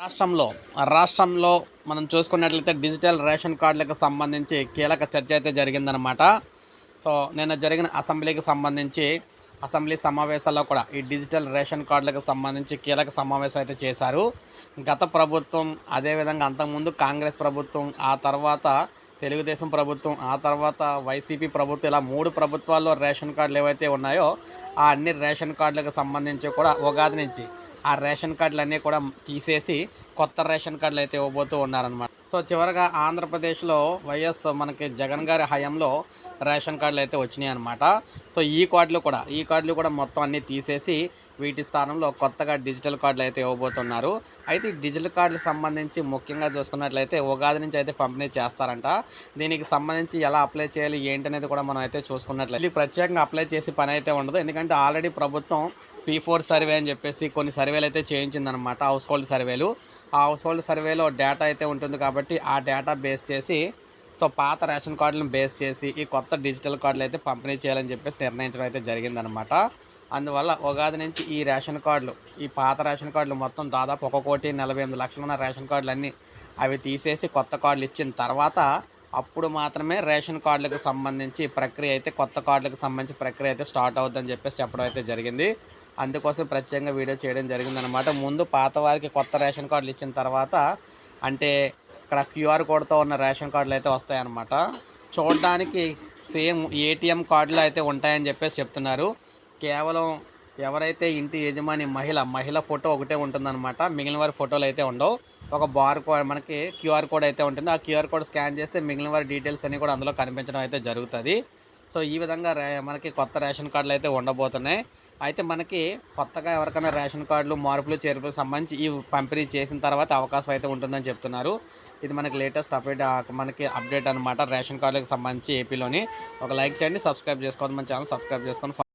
రాష్ట్రంలో రాష్ట్రంలో మనం చూసుకున్నట్లయితే డిజిటల్ రేషన్ కార్డులకు సంబంధించి కీలక చర్చ అయితే జరిగిందనమాట సో నిన్న జరిగిన అసెంబ్లీకి సంబంధించి అసెంబ్లీ సమావేశాల్లో కూడా ఈ డిజిటల్ రేషన్ కార్డులకు సంబంధించి కీలక సమావేశం అయితే చేశారు. గత ప్రభుత్వం అదేవిధంగా అంతకుముందు కాంగ్రెస్ ప్రభుత్వం ఆ తర్వాత తెలుగుదేశం ప్రభుత్వం ఆ తర్వాత వైసీపీ ప్రభుత్వం ఇలా మూడు ప్రభుత్వాల్లో రేషన్ కార్డులు ఏవైతే ఉన్నాయో ఆ అన్ని రేషన్ కార్డులకు సంబంధించి కూడా ఉగాది నుంచి ఆ రేషన్ కార్డులు అన్నీ కూడా తీసేసి కొత్త రేషన్ కార్డులు అయితే ఇవ్వబోతూ ఉన్నారనమాట సో చివరగా ఆంధ్రప్రదేశ్లో వైఎస్ మనకి జగన్ గారి హయాంలో రేషన్ కార్డులు అయితే వచ్చినాయి అనమాట సో ఈ కార్డులు కూడా ఈ కార్డులు కూడా మొత్తం అన్నీ తీసేసి వీటి స్థానంలో కొత్తగా డిజిటల్ కార్డులు అయితే ఇవ్వబోతున్నారు. అయితే ఈ డిజిటల్ కార్డులకు సంబంధించి ముఖ్యంగా చూసుకున్నట్లయితే ఉగాది నుంచి అయితే పంపిణీ చేస్తారంట. దీనికి సంబంధించి ఎలా అప్లై చేయాలి ఏంటనేది కూడా మనం అయితే చూసుకున్నట్లయితే ప్రత్యేకంగా అప్లై చేసి పని అయితే ఉండదు. ఎందుకంటే ఆల్రెడీ ప్రభుత్వం పీ ఫోర్ సర్వే అని చెప్పేసి కొన్ని సర్వేలు అయితే చేయించిందనమాట హౌస్ హోల్డ్ సర్వేలు ఆ హౌస్ హోల్డ్ సర్వేలో డేటా అయితే ఉంటుంది కాబట్టి ఆ డేటా బేస్ చేసి సో పాత రేషన్ కార్డులను బేస్ చేసి ఈ కొత్త డిజిటల్ కార్డులు అయితే పంపిణీ చేయాలని చెప్పేసి నిర్ణయించడం అయితే జరిగిందనమాట అందువల్ల ఉగాది నుంచి ఈ రేషన్ కార్డులు ఈ పాత రేషన్ కార్డులు మొత్తం దాదాపు ఒక కోటి నలభై ఎనిమిది లక్షలు ఉన్న రేషన్ కార్డులు అన్నీ అవి తీసేసి కొత్త కార్డులు ఇచ్చిన తర్వాత అప్పుడు మాత్రమే రేషన్ కార్డులకు సంబంధించి ప్రక్రియ అయితే కొత్త కార్డులకు సంబంధించి ప్రక్రియ అయితే స్టార్ట్ అవుతుందని చెప్పేసి చెప్పడం అయితే జరిగింది. అందుకోసం ప్రత్యేకంగా వీడియో చేయడం జరిగిందనమాట ముందు పాత వారికి కొత్త రేషన్ కార్డులు ఇచ్చిన తర్వాత అంటే ఇక్కడ క్యూఆర్ కోడ్తో ఉన్న రేషన్ కార్డులు అయితే వస్తాయన్నమాట. చూడడానికి సేమ్ ఏటీఎం కార్డులు అయితే ఉంటాయని చెప్పేసి చెప్తున్నారు. కేవలం ఎవరైతే ఇంటి యజమాని మహిళ మహిళ ఫోటో ఒకటే ఉంటుందన్నమాట. మిగిలిన వారి ఫోటోలు అయితే ఉండవు. ఒక బార్ కోడ్ మనకి క్యూఆర్ కోడ్ అయితే ఉంటుంది. ఆ క్యూఆర్ కోడ్ స్కాన్ చేస్తే మిగిలిన వారి డీటెయిల్స్ అన్నీ కూడా అందులో కనిపించడం అయితే జరుగుతుంది. సో ఈ విధంగా మనకి కొత్త రేషన్ కార్డులు అయితే ఉండబోతున్నాయి. అయితే మనకి కొత్తగా ఎవరికైనా రేషన్ కార్డులు మార్పులు చేర్పులకు సంబంధించి ఈ పంపిణీ చేసిన తర్వాత అవకాశం అయితే ఉంటుందని చెప్తున్నారు. ఇది మనకి లేటెస్ట్ అప్డేట్ మనకి అప్డేట్ అనమాట రేషన్ కార్డులకు సంబంధించి ఏపీలోని. ఒక లైక్ చేయండి సబ్స్క్రైబ్ చేసుకోండి మన ఛానల్ సబ్స్క్రైబ్ చేసుకొని